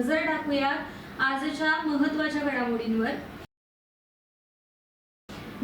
नजर टाकूया आजच्या महत्त्वाच्या घडामोडींवर.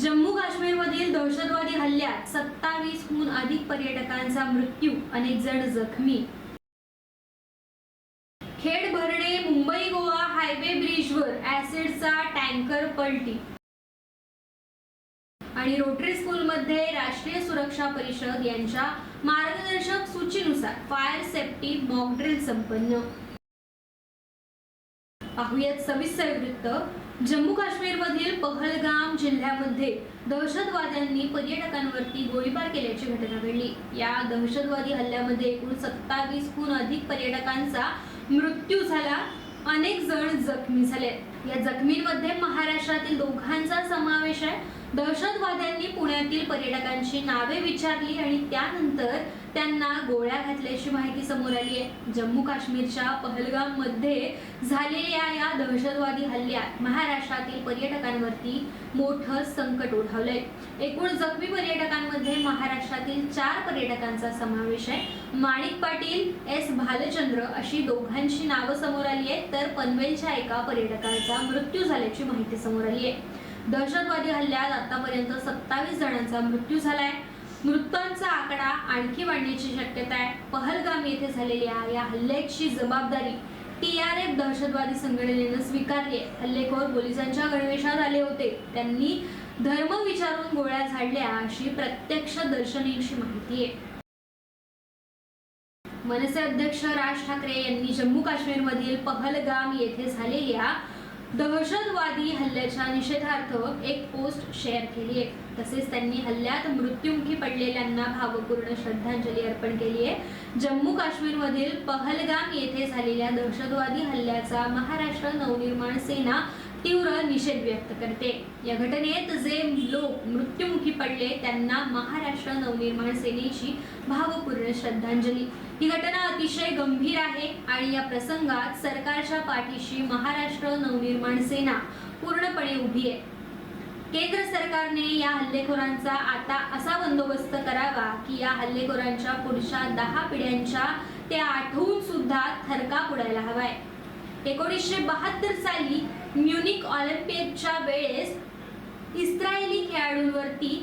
जम्मू काश्मीरमधील दहशतवादी हल्ल्यात सत्तावीसहून अधिक पर्यटकांचा मृत्यू अनेक जण जखमी. खेड भरणे मुंबई गोवा हायवे ब्रिजवर ऍसिडचा टँकर पलटी. आणि रोटरी स्कूलमध्ये राष्ट्रीय सुरक्षा परिषद यांच्या मार्गदर्शक सूचीनुसार फायर सेफ्टी मॉक ड्रिल संपन्न. पाहूयात सविस्तर वृत्त. जम्मू काश्मीरमधील पहलगाम जिल्ह्यामध्ये दहशतवाद्यांनी पर्यटकांवरती गोळीबार केल्याची घटना घडली. या दहशतवादी हल्ल्यामध्ये एकूण सत्तावीसहून अधिक पर्यटकांचा मृत्यू झाला. अनेक जण जखमी झाले. या जखमींमध्ये महाराष्ट्रातील दोघांचा समावेश आहे. दहशतवाद्यांनी पुण्यातील पर्यटकांची नावे विचारली आणि त्यानंतर त्यांना गोळ्या घातल्याची माहिती समोर आली आहे. जम्मू काश्मीरच्या पहलगाममध्ये झालेल्या या दहशतवादी हल्ल्यात महाराष्ट्रातील पर्यटकांवरती मोठं संकट ओढावलंय. एकूण जखमी पर्यटकांमध्ये महाराष्ट्रातील चार पर्यटकांचा समावेश आहे. माणिक पाटील एस भालचंद्र अशी दोघांची नावं समोर आली आहेत. तर पनवेलच्या एका पर्यटकाचा मृत्यू झाल्याची माहिती समोर आली आहे. दहशतवादी हल्ल्यात आतापर्यंत सत्तावीस जणांचा मृत्यू झालाय. मृतांचा आकडा आणखी वाढण्याची शक्यता आहे. पहलगाम येथे झालेल्या या हल्ल्याची जबाबदारी टी आर एफ दहशतवादी संघटनेनं स्वीकारली आहे. हल्लेखोर पोलिसांच्या गणवेशात आले होते. त्यांनी धर्म विचारून गोळ्या झाडल्या अशी प्रत्यक्ष दर्शनीची माहिती आहे. मनसे अध्यक्ष राज ठाकरे यांनी जम्मू काश्मीरमधील पहलगाम येथे झालेल्या दहशतवादी हल्ल्याच्या निषेधार्थ एक पोस्ट शेअर केली आहे. तसेच त्यांनी हल्ल्यात मृत्युमुखी पडलेल्यांना भावपूर्ण श्रद्धांजली अर्पण केली आहे. जम्मू काश्मीरमधील पहलगाम येथे झालेल्या दहशतवादी हल्ल्याचा महाराष्ट्र नवनिर्माण सेना तीव्र निषेध व्यक्त करते. या घटनेत जे लोक मृत्युमुखी पडले त्यांना महाराष्ट्र नवनिर्माण सेनेची भावपूर्ण श्रद्धांजली. ही घटना अतिशय गंभीर आहे आणि या प्रसंगात सरकारच्या पाठीशी महाराष्ट्र नवनिर्माण सेना पूर्णपणे उभी आहे. केंद्र सरकारने या हल्लेखोरांचा आता असा बंदोबस्त करावा की या हल्लेखोरांच्या पुढच्या दहा पिढ्यांच्या ते आठवून सुद्धा थरकाप उडायला हवाय. एकोणीसशे बहात्तर साली म्युनिक ऑलिम्पिकच्या वेळेस इस्रायली खेळाडूंवरती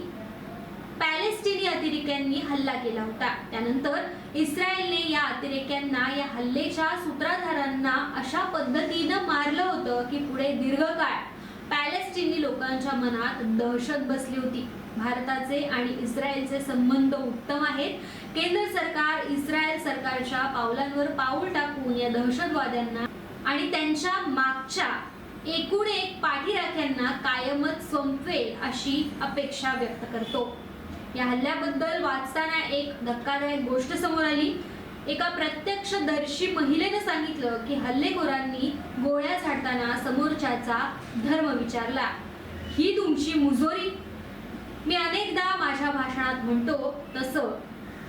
पॅलेस्टिनी अतिरेक्यांनी हल्ला केला होता. त्यानंतर इस्रायलने या अतिरेक्यांना या हल्लेच्या सूत्रधारांना अशा पद्धतीनं मारलं होतं की पुढे दीर्घकाळ पॅलेस्टिनी लोकांच्या मनात दहशत बसली होती. भारताचे आणि इस्रायलचे संबंध उत्तम आहेत. केंद्र सरकार इस्रायल सरकारच्या पावलांवर पाऊल टाकून या दहशतवाद्यांना आणि त्यांच्या मागच्या एकूण एक पाठीराख्यांना कायमच संपवेल अशी अपेक्षा व्यक्त करतो. या हल्ल्याबद्दल वाचताना एक धक्कादायक गोष्ट समोर आली. एका प्रत्यक्षदर्शी महिलेने सांगितलं की हल्लेखोरांनी गोळ्या झाडताना समोरच्याचा धर्म विचारला. ही तुमची मुजोरी? मी अनेकदा माझ्या भाषणात म्हणतो तसं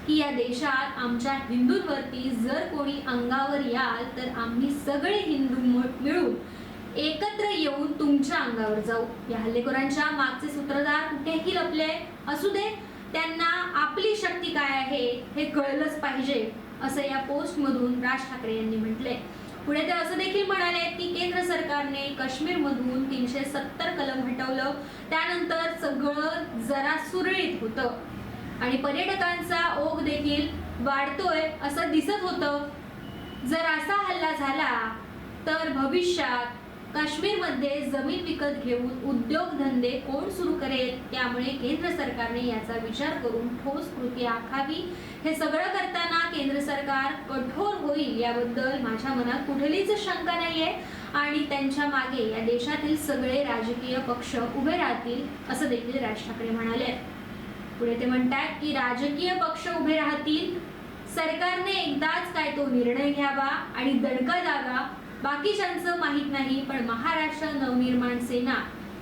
की या देशात आमच्या हिंदूंवरती जर कोणी अंगावर याल तर आम्ही सगळे हिंदू म- मिळून एकत्र येऊन तुमच्या अंगावर जाऊ. या हल्लेखोरांच्या मागचे सूत्रधार कुठेही लपले असू दे त्यांना आपली शक्ती काय आहे हे कळलंच पाहिजे असं या पोस्ट मधून राज ठाकरे यांनी म्हटले पुढे ते असं देखील म्हणाले की केंद्र सरकारने काश्मीरमधून तीनशे सत्तर कलम हटवलं. त्यानंतर सगळं जरा सुरळीत होतं. आणि पर्यटकांचा ओघ देखील वाढतोय असं दिसत होतं. जर असा हल्ला झाला तर भविष्यात काश्मीरमध्ये जमीन विकत घेऊन उद्योगधंदे कोण सुरू करेल त्यामुळे केंद्र सरकारने याचा विचार करून ठोस कृती आखावी. हे सगळं करताना केंद्र सरकार कठोर होईल याबद्दल माझ्या मनात कुठलीच शंका नाहीये. आणि त्यांच्या मागे या देशातील सगळे राजकीय पक्ष उभे राहतील असं देखील राज ठाकरे म्हणाले. पुढे ते म्हणतात की राजकीय पक्ष उभे राहतील. सरकारने एकदाच काय तो निर्णय घ्यावा आणि दणका द्यावा बाकीच्यांचं माहीत नाही पण महाराष्ट्र नवनिर्माण सेना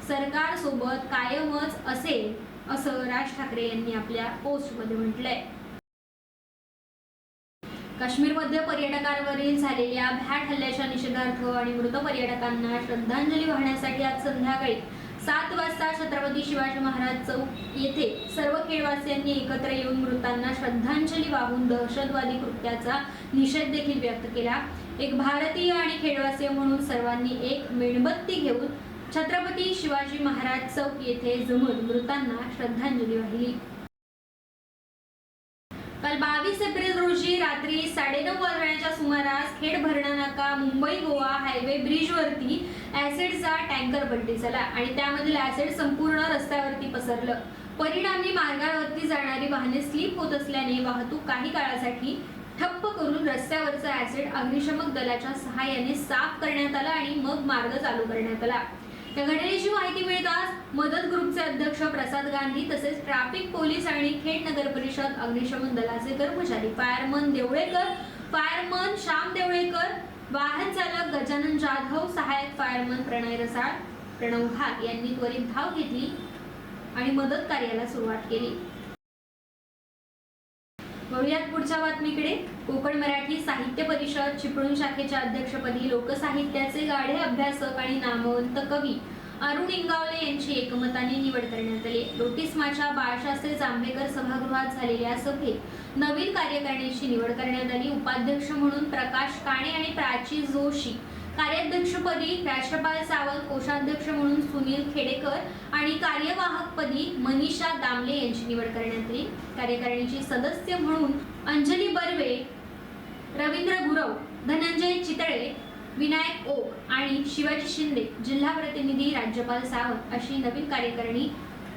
सरकार सोबत कायमच असेल असं राज ठाकरे यांनी आपल्या पोस्टमध्ये म्हटलंय. काश्मीरमध्ये पर्यटकांवरील झालेल्या भॅट हल्ल्याच्या निषेधार्थ आणि मृत पर्यटकांना श्रद्धांजली वाहण्यासाठी आज संध्याकाळी सात वाजता छत्रपती शिवाजी महाराज चौक येथे सर्व खेळवासियांनी एकत्र येऊन मृतांना श्रद्धांजली वाहून दहशतवादी कृत्याचा निषेध देखील व्यक्त केला. एक भारतीय आणि खेडवासीय म्हणून सर्वांनी एक मेणबत्ती घेऊन छत्रपती शिवाजी महाराज चौक येथे जमून मृतांना श्रद्धांजली वाहिली. काल बावीस रात्री साडे रात्री साडेनऊ वाजण्याच्या सुमारास खेड भरणा नाका मुंबई गोवा हायवे ब्रिजवरती ऍसिडचा टँकर पलटी झाला आणि त्यामधील ऍसिड संपूर्ण रस्त्यावरती पसरलं. परिणामी मार्गावरती जाणारी वाहने स्लिप होत असल्याने वाहतूक काही काळासाठी ठप्प करून रस्त्यावरचा ऍसिड अग्निशमक दलाच्या सहाय्याने साफ करण्यात आला आणि मग मार्ग चालू करण्यात आला. या घटनेची माहिती मिळताच मदत ग्रुपचे अध्यक्ष प्रसाद गांधी तसेच ट्रॅफिक पोलीस आणि खेड नगर परिषद अग्निशमन दलाचे कर्मचारी फायरमन देवळेकर फायरमन श्याम देवळेकर वाहन चालक गजानन जाधव सहाय्यक फायरमन प्रणय रसाळ प्रणव घाट यांनी त्वरित धाव घेतली आणि मदत कार्याला सुरुवात केली. वळूयात पुढच्या बातमीकडे. कोकण मराठी साहित्य परिषद चिपळूण शाखेच्या अध्यक्षपदी लोकसाहित्याचे गाढे अभ्यासक आणि नामवंत कवी अरुण इंगावले यांची एकमताने निवड करण्यात आली. लोटीसमाच्या बाळशास्त्री जांभेकर सभागृहात झालेल्या सभेत नवीन कार्यकारिणीची निवड करण्यात आली. उपाध्यक्ष म्हणून प्रकाश काणे आणि प्राची जोशी कार्याध्यक्षपदी राष्ट्रपाल सावंत कोषाध्यक्ष म्हणून सुनील खेडेकर आणि कार्यवाहकपदी मनीषा दामले यांची निवड करण्यात आली. कार्यकारिणीची सदस्य म्हणून अंजली बर्वे रवींद्र गुरव धनंजय चितळे विनायक ओक आणि शिवाजी शिंदे जिल्हा प्रतिनिधी राज्यपाल सावंत अशी नवीन कार्यकारिणी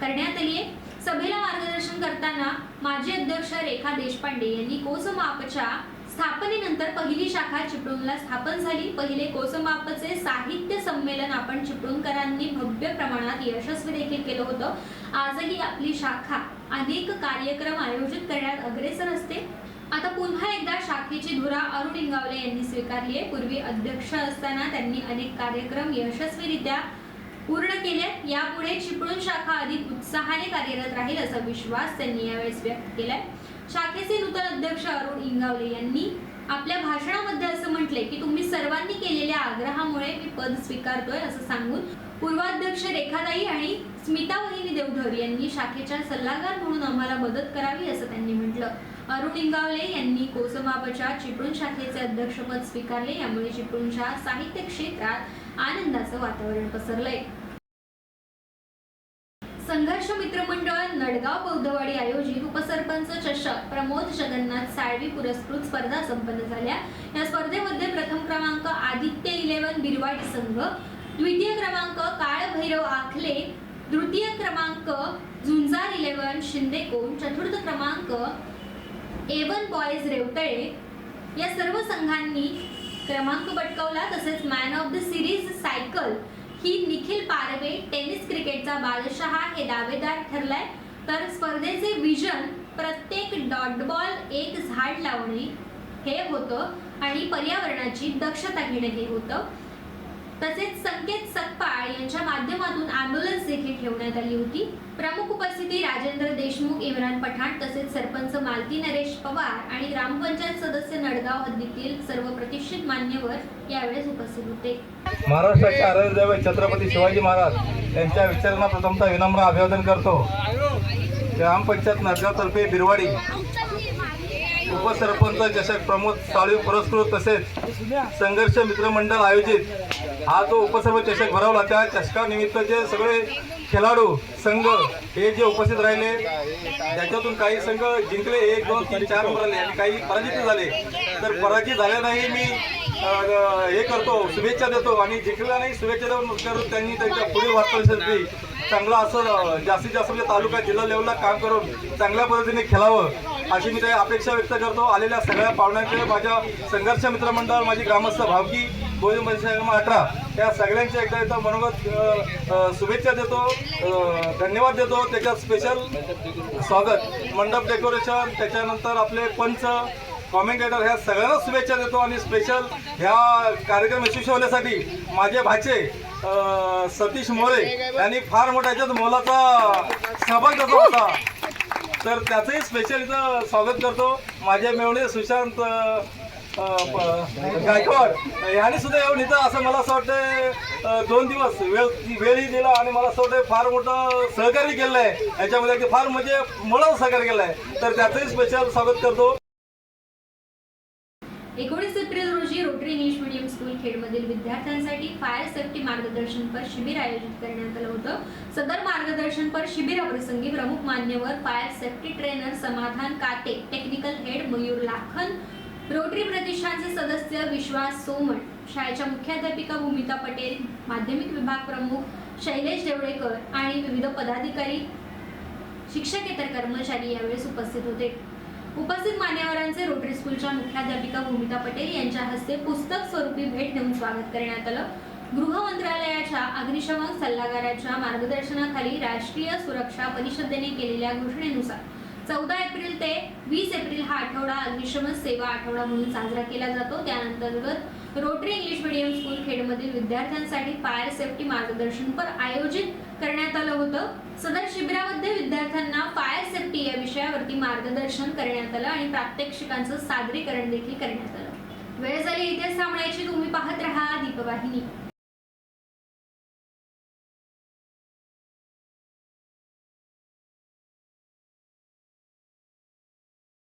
करण्यात आली आहे. सभेला मार्गदर्शन करताना माजी अध्यक्ष रेखा देशपांडे यांनी कोसमापच्या स्थापनेनंतर पहिली शाखा चिपळूणला स्थापन झाली. पहिले कोसंबापचे साहित्य संमेलन आपण चिपळूणकरांनी भव्य प्रमाणात यशस्वी देखील केलं होतं. आजही आपली शाखा अनेक कार्यक्रम आयोजित करण्यात अग्रेसर असते. आता पुन्हा एकदा शाखेची धुरा अरुण इंगावले यांनी स्वीकारली आहे. पूर्वी अध्यक्ष असताना त्यांनी अनेक कार्यक्रम यशस्वीरित्या पूर्ण केले. यापुढे चिपळूण शाखा अधिक उत्साहाने कार्यरत राहील असा विश्वास त्यांनी यावेळेस व्यक्त केलाय. शाखेचे नूतन अध्यक्ष अरुण इंगावले यांनी आपल्या भाषणामध्ये असं म्हटले की तुम्ही सर्वांनी केलेल्या आग्रहामुळे मी पद स्वीकारतोय असं सांगून पूर्वाध्यक्ष रेखाताई आणि स्मिता वहिनी देवधर यांनी शाखेच्या सल्लागार म्हणून आम्हाला मदत करावी असं त्यांनी म्हटलं. अरुण इंगावले यांनी कोसमापच्या चिपळूण शाखेचे अध्यक्षपद स्वीकारले यामुळे चिपळूणच्या साहित्य क्षेत्रात आनंदाचं वातावरण पसरलंय. संघर्ष मित्र मंडळ नडगाव बौद्धवाडी आयोजित उपसरपंच चषक प्रमोद जगन्नाथ साळवी पुरस्कृत स्पर्धा संपन्न झाल्या. या स्पर्धेमध्ये प्रथम क्रमांक आदित्य इलेव्हन बिरवाडी संघ द्वितीय क्रमांक काळभैरव आखले तृतीय क्रमांक झुंजार इलेव्हन शिंदेकोण चतुर्थ क्रमांक एवन बॉयज रेवतळे. या सर्व संघांनी क्रमांक पटकावला तसेच man of the series cycle he Nikhil Parve tennis क्रिकेटचा बादशहा हे दावेदार ठरलाय. तर स्पर्धेचे विजन प्रत्येक डॉट बॉल एक झाड लावणे हे होतं आणि पर्यावरणाची दक्षता घेणे हे होतं. तसेच संकेत सकपाळ यांच्या माध्यमातून अँब्युलन्स देखील ठेवण्यात आली होती. प्रमुख उपस्थिती राजेंद्र देशमुख इम्रान पठाण तसेच सरपंच मालती नरेश पवार आणि ग्रामपंचायत सदस्य नडगाव हद्दीतील सर्व प्रतिष्ठित मान्यवर यावेळेस उपस्थित होते. महाराष्ट्राचे आराध्य छत्रपती शिवाजी महाराज यांच्या विचारांना प्रथमतः विनम्र अभिवादन करतो. ग्रामपंचायत नरगावतर्फे बिरवाडी उपसरपंच चषक प्रमोद साळीव पुरस्कृत तसेच संघर्ष मित्रमंडळ आयोजित हा जो उपसर्व चषक भरवला त्या चषकानिमित्तचे सगळे खेळाडू संघ हे जे उपस्थित राहिले त्याच्यातून काही संघ जिंकले एक दोन तीन चार नंबर आले आणि काही पराजित झाले. तर पराजित झाल्यानंही मी हे करतो शुभेच्छा देतो आणि जिंकला नाही शुभेच्छा देऊन करून त्यांनी त्यांच्या पुढील वाटचालीसाठी चांगलं असं जास्तीत जास्त म्हणजे तालुका जिल्हा लेवलला काम करून चांगल्या पद्धतीने खेळावं अशी मी काही अपेक्षा व्यक्त करतो. आलेल्या सगळ्या पाहुण्यांचे माझ्या संघर्ष मित्र मंडळ माझी ग्रामस्थ भावकी परिषद अठरा या सगळ्यांच्या एकदा एकदा मनोगत शुभेच्छा देतो धन्यवाद देतो. त्याच्यात स्पेशल स्वागत मंडप डेकोरेशन त्याच्यानंतर आपले पंच कॉमेंटेटर ह्या सगळ्यांना शुभेच्छा देतो आणि स्पेशल ह्या कार्यक्रम यशस्वी होण्यासाठी माझे भाचे सतीश मोरे यांनी फार मोठा याच्यात मोलाचा सहभाग देतो होता. तर त्याचंही स्पेशल इथं स्वागत करतो. माझे मेवणे सुशांत गायकवाड यांनी सुद्धा येऊन इथं असं मला असं वाटतं दोन दिवस वेळ वेळही दिला आणि मला असं वाटतं फार मोठं सहकार्य केलं आहे. याच्यामध्ये फार म्हणजे मोलाचं सहकार्य केलं आहे. तर त्याचंही स्पेशल स्वागत करतो. एकोणीस एप्रिल रोजी रोटरी इंग्लिश मीडियम स्कूल खेडमधील विद्यार्थ्यांसाठी फायर सेफ्टी मार्गदर्शनपर शिबिर आयोजित करण्यात आलं होतं. सदर मार्गदर्शनपर शिबिराप्रसंगी प्रमुख मान्यवर fire safety trainer Samadhan Kate technical head Mayur Lakhan rotary प्रतिष्ठानचे सदस्य विश्वास सोमण शाळेच्या मुख्याध्यापिका भूमिका पटेल माध्यमिक विभाग प्रमुख शैलेश देवळेकर आणि विविध पदाधिकारी शिक्षकेतर कर्मचारी यावेळेस उपस्थित होते. उपस्थित मान्यवरांचे रोटरी स्कूलच्या मुख्याध्यापिका भूमिका पटेल यांच्या हस्ते पुस्तक स्वरूपी भेट देऊन स्वागत करण्यात आलं. गृह मंत्रालयाच्या अग्निशमन सल्लागाराच्या मार्गदर्शनाखाली राष्ट्रीय सुरक्षा परिषदेने केलेल्या घोषणेनुसार चौदा एप्रिल ते वीस एप्रिल हा आठवडा अग्निशमन सेवा आठवडा म्हणून साजरा केला जातो. त्यानंतर्गत रोटरी इंग्लिश मीडियम स्कूल खेडमधील विद्यार्थ्यांसाठी फायर सेफ्टी मार्गदर्शनपर आयोजित करण्यात आलं होतं. सदर शिबिरामध्ये विद्यार्थ्यांना फायर सेफ्टी या विषयावरती मार्गदर्शन करण्यात आलं आणि प्रात्यक्षिकांचं सादरीकरण देखील करण्यात आलं. वेळ झाली इतिहास थांबण्याची तुम्ही पाहत राहा दीपवाहिनी.